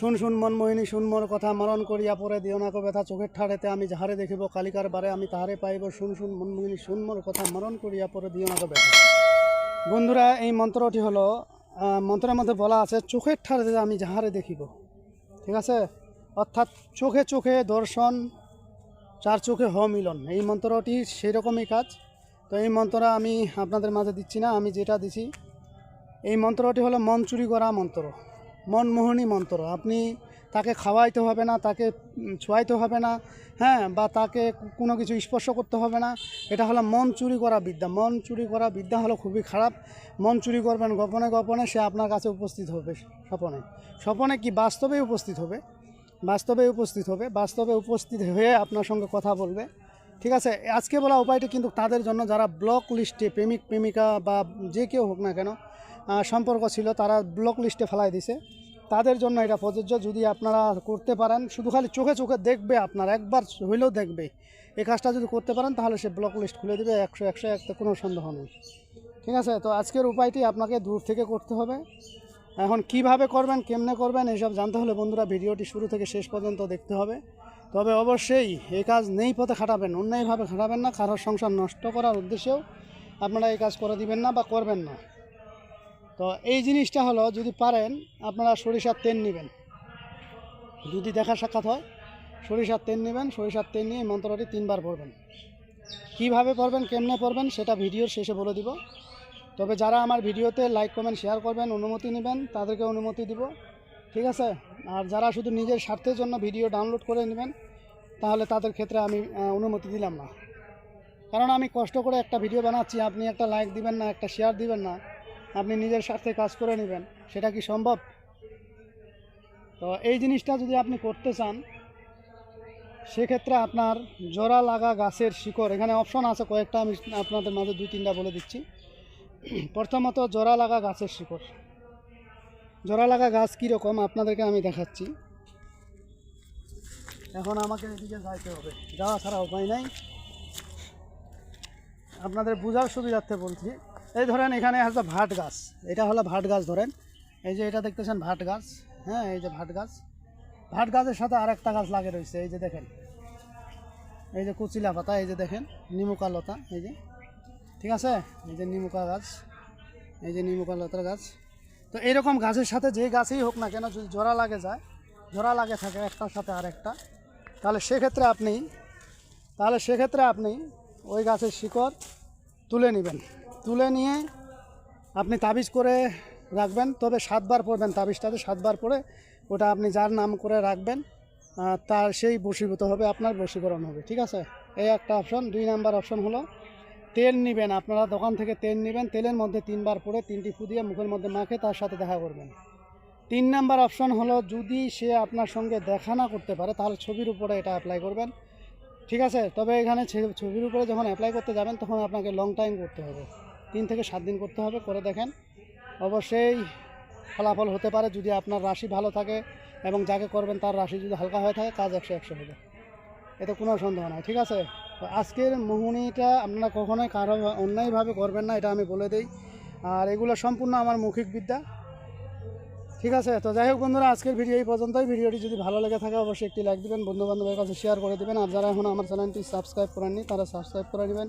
শুন শুন মনমোহিনী শুন মোর কথা, মরণ করিয়া পরে দিও না কো ব্যথা। চোখের ঠাড়েতে আমি যাহারে দেখিব, কালিকার বারে আমি তাহারে পাইব। শুন শুন মনমোহিনী শুন মোর কথা, মরণ করিয়া পরে দিও না কো ব্যথা। বন্ধুরা, এই মন্ত্রটি হলো মন্ত্রের মধ্যে বলা আছে, চোখের ঠাড়েতে আমি যাহারে দেখিব। ঠিক আছে? অর্থাৎ চোখে চোখে দর্শন, চার চোখে হ মিলন। এই মন্ত্রটি সেই রকমই কাজ। তো এই মন্ত্র আমি আপনাদের মাঝে দিচ্ছি না, আমি যেটা দিছি, এই মন্ত্রটি হলো, মন চুরি করা মন্ত্র। মনমোহনী মন্ত্র। আপনি তাকে খাওয়াইতে হবে না, তাকে ছোঁয়াইতে হবে না হ্যাঁ বা তাকে কোনো কিছু স্পর্শ করতে হবে না। এটা হলো মন চুরি করা বিদ্যা। মন চুরি করা বিদ্যা হলো খুবই খারাপ। মন চুরি করবেন গোপনে গোপনে, সে আপনার কাছে উপস্থিত হবে স্বপনে। স্বপনে কি বাস্তবে উপস্থিত হবে? বাস্তবে উপস্থিত হবে। বাস্তবে উপস্থিত হয়ে আপনার সঙ্গে কথা বলবে। ঠিক আছে? আজকে বলা উপায়টি কিন্তু তাদের জন্য যারা ব্লক লিস্টে প্রেমিক, প্রেমিকা বা যে কেউ হোক না কেন সম্পর্ক ছিল, তারা ব্লক লিস্টে ফেলাই দিছে। তাদের জন্য এটা প্রযোজ্য, যদি আপনারা করতে পারেন, শুধু খালি চোখে চোখে দেখবে আপনার, একবার হইলেও দেখবে। এই কাজটা যদি করতে পারেন, তাহলে সে ব্লক লিস্ট খুলে দেবে, একশো একশো একতে কোনো সন্দেহ নেই। ঠিক আছে? তো আজকের উপায়টি আপনাকে দূর থেকে করতে হবে। এখন কীভাবে করবেন, কেমনে করবেন এইসব জানতে হলে বন্ধুরা ভিডিওটি শুরু থেকে শেষ পর্যন্ত দেখতে হবে। তবে অবশ্যই এই কাজ নেই পথে খাটাবেন, অন্যায়ভাবে খাটাবেন না, কারোর সংসার নষ্ট করার উদ্দেশ্যেও আপনারা এই কাজ করে দিবেন না বা করবেন না। তো এই জিনিসটা হলো, যদি পারেন, আপনারা সরিষার তেল নেবেন। যদি দেখা সাক্ষাৎ হয়, সরিষার তেল নেবেন, সরিষার তেল নিয়ে মন্ত্রটি তিনবার পড়বেন। কীভাবে পড়বেন, কেমনে পড়বেন, সেটা ভিডিওর শেষে বলে দিব। তবে যারা আমার ভিডিওতে লাইক, কমেন্ট, শেয়ার করবেন, অনুমতি নেবেন, তাদেরকে অনুমতি দিব। ঠিক আছে? আর যারা শুধু নিজের স্বার্থের জন্য ভিডিও ডাউনলোড করে নেবেন, তাহলে তাদের ক্ষেত্রে আমি অনুমতি দিলাম না। কারণ আমি কষ্ট করে একটা ভিডিও বানাচ্ছি, আপনি একটা লাইক দিবেন না, একটা শেয়ার দিবেন না। আপনি নিজের স্বার্থে কাজ করে নেবেন, সেটা কি সম্ভব? তো এই জিনিসটা যদি আপনি করতে চান, সেক্ষেত্রে আপনার জোড়া লাগা গাছের শিকড়, এখানে অপশন আছে কয়েকটা, আমি আপনাদের মাঝে দুই, তিনটা বলে দিচ্ছি। প্রথমত জোড়া লাগা গাছের শিকড়। জোড়া লাগা গাছ কীরকম আপনাদেরকে আমি দেখাচ্ছি। এখন আমাকে এদিকে যাইতে হবে, যাওয়া ছাড়া উপায় নাই। আপনাদের বোঝার সুবিধার্থে বলছি। এই ধরেন এখানে একটা ভাট গাছ। এটা হলো ভাট গাছ ধরেন। এই যে এটা দেখতেছেন ভাট গাছ। হ্যাঁ এই যে ভাট গাছ। ভাট গাছের সাথে আর একটা গাছ লাগে রয়েছে, এই যে দেখেন। এই যে কুচিলা পাতা, এই যে দেখেন, নিমুকা লতা, এই যে। ঠিক আছে? এই যে নিমুকা গাছ, এই যে নিমুকা লতার গাছ। তো এইরকম গাছের সাথে যে গাছেই হোক না কেন, যদি জোড়া লাগে যায়, জোড়া লাগে থাকে একটার সাথে আর একটা তাহলে সেক্ষেত্রে আপনি, তাহলে সেক্ষেত্রে আপনি ওই গাছের শিকড় তুলে নেবেন। তুলে নিয়ে আপনি তাবিজ করে রাখবেন, তবে সাতবার পড়বেন তাবিজটাতে, সাতবার পরে ওটা আপনি যার নাম করে রাখবেন তার সেই বশীভূত হবে, আপনার বশীকরণ হবে, ঠিক আছে? এই একটা অপশন, দুই নাম্বার অপশন হলো তেল নেবেন, আপনারা দোকান থেকে তেল নেবেন, তেলের মধ্যে তিনবার পরে তিনটি ফু দিয়ে মুখের মধ্যে মাখে, তার সাথে দেখা করবেন। তিন নাম্বার অপশন হলো যদি সে আপনার সঙ্গে দেখা না করতে পারে, তাহলে ছবির উপরে এটা অ্যাপ্লাই করবেন, ঠিক আছে? তবে এখানে ছবির উপরে যখন অ্যাপ্লাই করতে যাবেন, তখন আপনাকে লং টাইম করতে হবে। তিন থেকে সাত দিন করতে হবে, করে দেখেন। অবশ্যই ফলাফল হতে পারে যদি আপনার রাশি ভালো থাকে এবং যাকে করবেন তার রাশি যদি হালকা হয়ে থাকে, কাজ একশো একশো হবে। এতে কোনো সন্দেহ নাই, ঠিক আছে? তো আজকের মোহনীটা আপনারা কখনোই কারও অন্যায়ভাবে করবেন না, এটা আমি বলে দিই। আর এগুলো সম্পূর্ণ আমার মৌখিক বিদ্যা, ঠিক আছে? তো যাই হোক বন্ধুরা, আজকের ভিডিও এই পর্যন্তই। ভিডিওটি যদি ভালো লেগে থাকে, অবশ্যই একটি লাইক দিবেন বন্ধু বান্ধবের কাছে শেয়ার করে দেবেন। আর যারা এখন আমার চ্যানেলটি সাবস্ক্রাইব করেননি, তারা সাবস্ক্রাইব করে নেবেন